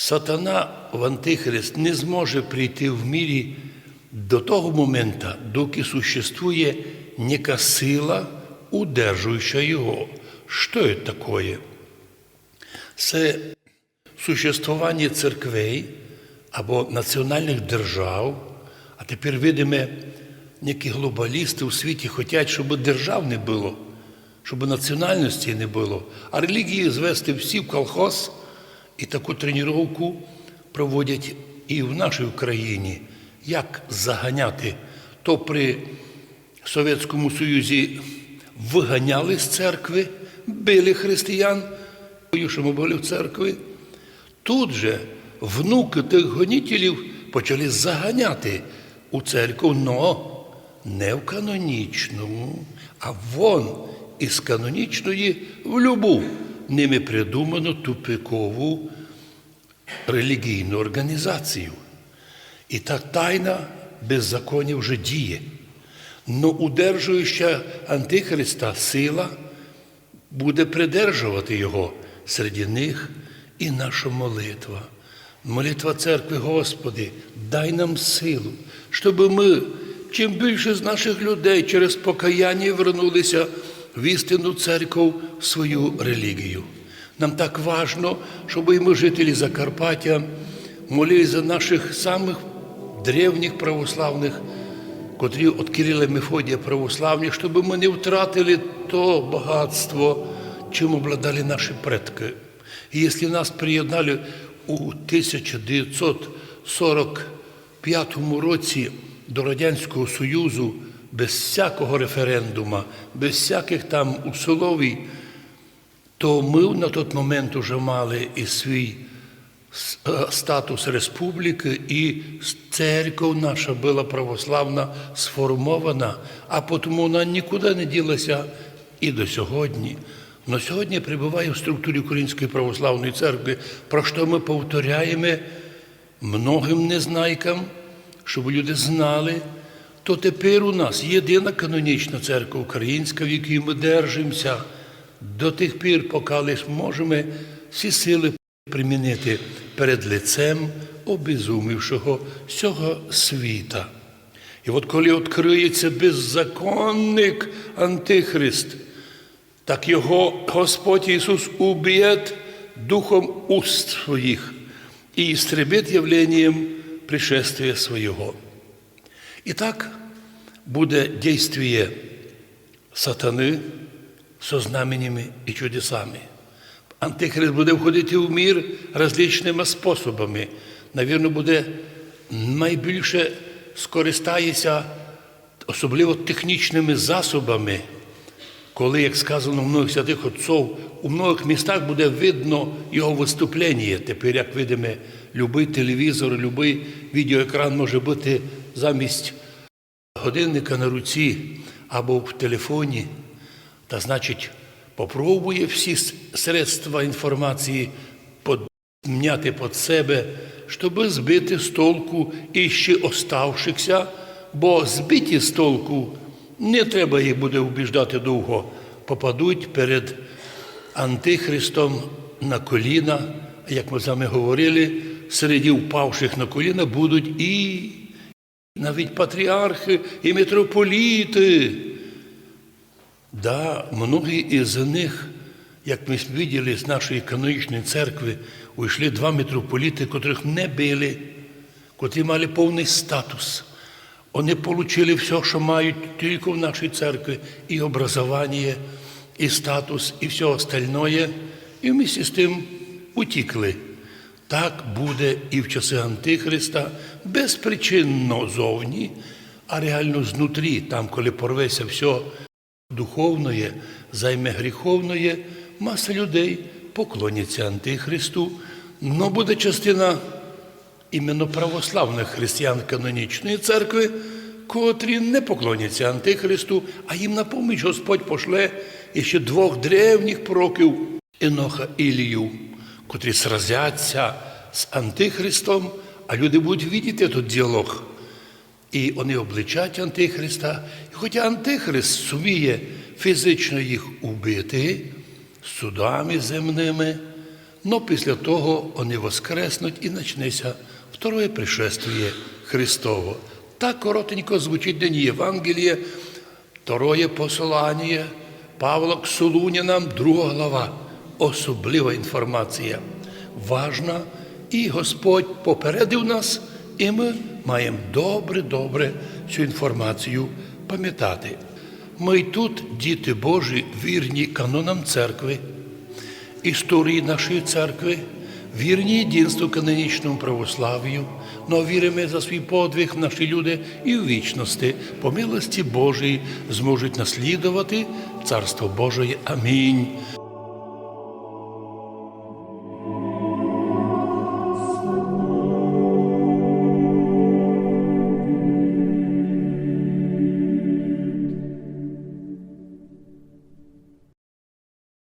Сатана в Антихрист не зможе прийти в мірі до того моменту, доки существує нека сила, удержуюча його. Що це таке? Це существування церквей або національних держав, а тепер видимо, які глобалісти у світі хочуть, щоб держав не було, щоб національності не було, а релігії звести всі в колхоз і таку тренування проводять і в нашій Україні. Як заганяти, то при Совєтському Союзі виганяли з церкви, били християн, що ми були в церкві. Тут же внуки тих гонітелів почали заганяти у церкву, но не в канонічну, а вон із канонічної в любу ними придуману тупикову релігійну організацію. І та тайна беззаконня вже діє. Но удержуюча Антихриста сила буде придержувати його серед них і наша молитва. Молитва церкви, Господи, дай нам силу, щоб ми, чим більше з наших людей через покаяння вернулися в істинну церкву, свою релігію. Нам так важно, щоб і ми, жителі Закарпаття, молились за наших самих древніх православних, котрі від Кирила Мефодія православні, щоб ми не втратили то багатство, чим обладали наші предки. І якщо нас приєднали у 1945 році до Радянського Союзу без всякого референдуму, без всяких там условій, то ми на той момент вже мали і свій е, статус республіки, і церква наша була православна сформована, а тому вона нікуди не ділася і до сьогодні. Но сьогодні перебуває в структурі Української православної церкви, про що ми повторяємо многим незнайкам, щоб люди знали, то тепер у нас єдина канонічна церква українська, в якій ми держимося до тих пір, поки лише можемо всі сили примінити перед лицем обезумівшого цього світа. І от коли відкриється беззаконник Антихрист, так його Господь Ісус уб'є духом уст своїх і істребить явлением пришествия Своего. І так буде дійствие сатани со знаменями і чудесами. Антихрист буде входити в мір различними способами. Навірно, буде найбільше скористається, особливо технічними засобами, коли, як сказано в многих святих отців, у многих містах буде видно його виступлення. Тепер, як видимо, будь-який телевізор, будь-який відеоекран може бути замість годинника на руці або в телефоні, та значить, попробує всі средства інформації підмняти під себе, щоб збити з толку і ще оставшихся, бо збиті з толку не треба їх буде убіждати довго, попадуть перед Антихристом на коліна, як ми з вами говорили, серед впавших на коліна будуть і навіть патріархи і митрополіти. Да, многі із них, як ми бачили з нашої канонічної церкви, уйшли два митрополіти, котрих не били, котрі мали повний статус. Вони отримали все, що мають тільки в нашій церкві, і образування, і статус, і все остальное, і вместе з тим утікли. Так буде і в часи Антихриста безпричинно зовні, а реально знутрі, там, коли порветься все духовне, займе гріховне, маса людей поклоняться Антихристу, но буде частина іменно православних християн канонічної церкви, котрі не поклоняться Антихристу, а їм на поміч Господь пошле іще двох древніх пророків Еноха Ілію, котрі сразяться з Антихристом, а люди будуть бачити тут діалог. І вони обличать Антихриста. І хоча Антихрист суміє фізично їх убити судами земними, но після того вони воскреснуть і почнеться второе пришествие Христово. Так коротенько звучить день Євангелія, второе послання Павла к Солунянам, друга глава. Особлива інформація. Важна, і Господь попередив нас, і ми маємо добре-добре цю інформацію пам'ятати. Ми й тут, діти Божі, вірні канонам церкви, історії нашої церкви, вірні єдинству канонічному православ'ю, но віримо за свій подвиг наші люди і в вічності, по милості Божої, зможуть наслідувати Царство Божої. Амінь.